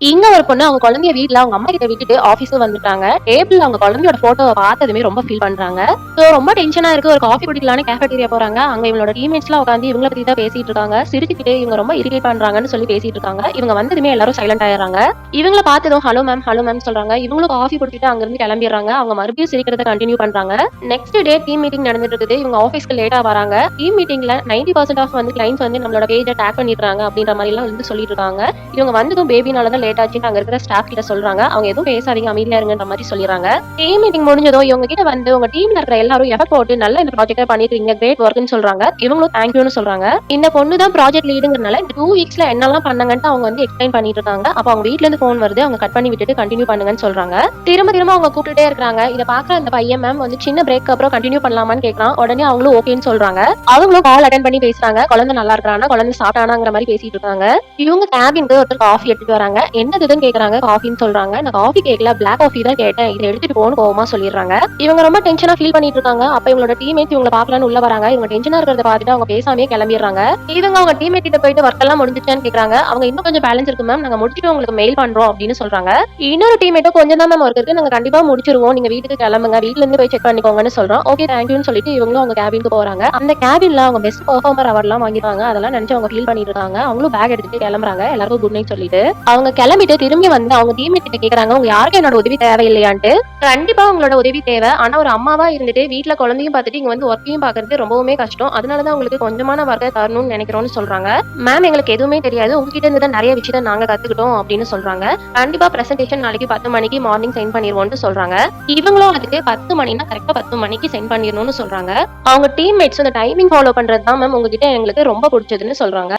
இங்க ஒரு பொண்ணு அவங்க குழந்தைய வீட்டுல அவங்க அம்மா கிட்ட விட்டுட்டு ஆபீஸ்க்கு வந்துட்டாங்க. டேபிள் அவங்க குழந்தையோட போட்டோவை பார்த்ததுமே ரொம்ப ஃபீல் பண்றாங்க. சோ ரொம்ப டென்ஷனா இருக்கு. ஒரு காஃபி குடிக்கலாம்னு கேஃபேட்டீரியா போறாங்க. அங்க இவங்களோட டீம்மேட்ஸ்லாம் உட்காந்து இவங்கள பத்தி தான் பேசிட்டு இருக்காங்க. சிரிச்சுக்கிட்டே இவங்க ரொம்ப இரிட்டேட் பண்றாங்கன்னு சொல்லி பேசிட்டு இருக்காங்க. இவங்க வந்ததுமே எல்லாரும் சைலண்ட் ஆயிடுறாங்க. இவங்கள பார்த்ததும் ஹலோ மேம் ஹலோ மேம் சொல்றாங்க. இவங்களும் காஃபி குடிச்சிட்டு அங்க இருந்து கிளம்பிடுறாங்க. அவங்க மறுபடியும் சிரிக்கிறத கண்டினியூ பண்றாங்க. நெக்ஸ்ட் டே டீம் மீட்டிங் நடந்துட்டு இருக்குது இவங்க ஆஃபீஸ்க்கு லேட்டா வராங்க. டீம் மீட்டிங்ல 90% பர்சன்ட் ஆஃப் வந்து கிளைண்ட்ஸ் வந்து நம்மளோட பேஜை டேக் பண்ணிடுறாங்க அப்படின்ற மாதிரி எல்லாம் வந்து சொல்லிட்டு இருக்காங்க. இவங்க வந்ததும் பேபினால தான் லேட் ஆச்சுன்னு அங்க இருக்கிற ஸ்டாஃப் கிட்ட சொல்றாங்க. அவங்க எதுவும் பேசாதீங்க அமைதியா இருங்கன்ற மாதிரி சொல்லிடுறாங்க. டீம் மீட்டிங் முடிஞ்சதோ இவங்க கிட்ட வந்து உங்க டீம்ல இருக்கிற எல்லாரும் எஃபர்ட் போட்டு நல்ல இந்த ப்ராஜெக்ட் பண்ணிருக்கீங்க கிரேட் ஒர்க்னு சொல்றாங்க. இவங்களும் தேங்க்யூன்னு சொல்றாங்க. இந்த பொண்ணு தான் ப்ராஜெக்ட் லீடுங்கிறனால இந்த டூ வீக்ஸ்ல என்னெல்லாம் பண்ணாங்கன்ட்டு அவங்க வந்து எக்ஸ்பிளைன் பண்ணிட்டு இருக்காங்க. அப்ப அவங்க வீட்ல இருந்து ஃபோன் வருது அவங்க கட் பண்ணி விட்டுட்டு கண்டினியூ பண்ணுங்கன்னு சொல்றாங்க. திரும்ப திரும்ப அவங்க கூப்பிட்டுட்டே இருக்காங்க இதை பாக்குற அந்த பையன் மேம் வந்து சின்ன பிரேக் அப்புறம் கண்டினியூ பண்ணலாமான்னு கேட்கறான் உடனே அவங்களும் ஓகேன்னு சொல்றாங்க. அவங்களும் கால் அட்டன் பண்ணி பேசுறாங்க. குழந்தை நல்லா இருக்கிறானா குழந்தை சாப்பிட்டானாங்கிற மாதிரி பேசிட்டு இருக்காங்க. இவங்க கேபினுக்கு ஒருத்தர் காஃபி எடுத்துட்டு வராங்க. என்னதுன்னு கேக்குறாங்க? காஃபின்னு சொல்றாங்க. நான் காஃபி கேட்கல பிளாக் காஃபி தான் கேட்டேன். இதை எடுத்துட்டு போகணும் கோவமா சொல்லிடுறாங்க. இவங்க ரொம்ப டென்ஷனா ஃபீல் பண்ணிட்டு இருக்காங்க. அப்ப இவங்களோட டீமேட்ஸ் இவங்க பாக்கலாம்னு உள்ள வராங்க. இவங்க டென்ஷனா இருக்கிறத பார்த்துட்டு அவங்க பேசாமே கிளம்பிடுறாங்க. இவங்க அவங்க டீமேட் கிட்ட போயிட்டு ஒர்க் எல்லாம் முடிஞ்சிச்சான்னு கேக்குறாங்க. அவங்க இன்னும் கொஞ்சம் பேலன்ஸ் இருக்கு மேம் நாங்க முடிச்சுட்டு உங்களுக்கு மெயில் பண்றோம் அப்படின்னு சொல்றாங்க. இன்னொரு டீமேட்டும் கொஞ்சம் தான் மேம் ஒர்க் இருக்கு. நாங்க கண்டிப்பா முடிச்சிருவோம். நீங்க வீட்டுக்கு கிளம்புங்க. வீட்ல இருந்து போய் செக் பண்ணிக்கோங்கன்னு சொல்றோம். ஓகே தேங்க்யூன்னு சொல்லிட்டு இவங்களும் அவங்க கேபினுக்கு போறாங்க. அந்த கேபின்ல அவங்க பெஸ்ட் பெர்ஃபார்மர் அவார்ட்லாம் வாங்கிருக்காங்க அதெல்லாம் நினைச்சு அவங்க ஃபீல் பண்ணிட்டு இருக்காங்க. அவங்களும் பேக் எடுத்துட்டு கிளம்புறாங்க. எல்லாருக்கும் குட் நைட் சொல்லிட்டு. அவங்க கிளம்பிட்டு திரும்பி வந்து அவங்க டீமேட் கிட்ட கேக்குறாங்க உங்க யாருக்கும் என்னோட உதவி தேவையில்லையான்ட்டு? கண்டிப்பா உங்களோட உதவி தேவை. ஆனா ஒரு அம்மாவா இருந்துட்டு வீட்டுல குழந்தையும் பார்த்துட்டு இங்க வந்து ஒர்க்கையும் பாக்குறது ரொம்பவுமே கஷ்டம். அதனாலதான் உங்களுக்கு கொஞ்சமான ஒர்க்கை தரணும்னு நினைக்கிறோம்னு சொல்றாங்க. மேம் எங்களுக்கு எதுவுமே தெரியாது. உங்ககிட்ட இருந்து தான் நிறைய விஷயத்த நாங்க கத்துக்கிட்டோம் அப்படின்னு சொல்றாங்க. கண்டிப்பா பிரசன்டேஷன் நாளைக்கு பத்து மணிக்கு மார்னிங் சென்ட் பண்ணிடுவோம்னு சொல்றாங்க. இவங்களும் அதுக்கு பத்து மணினா கரெக்டா பத்து மணிக்கு சென்ட் பண்ணிடணும்னு சொல்றாங்க. அவங்க டீம்மேட்ஸ் அந்த டைமிங் ஃபாலோ பண்றது தான் மேம் உங்ககிட்ட எங்களுக்கு ரொம்ப பிடிச்சதுன்னு சொல்றாங்க.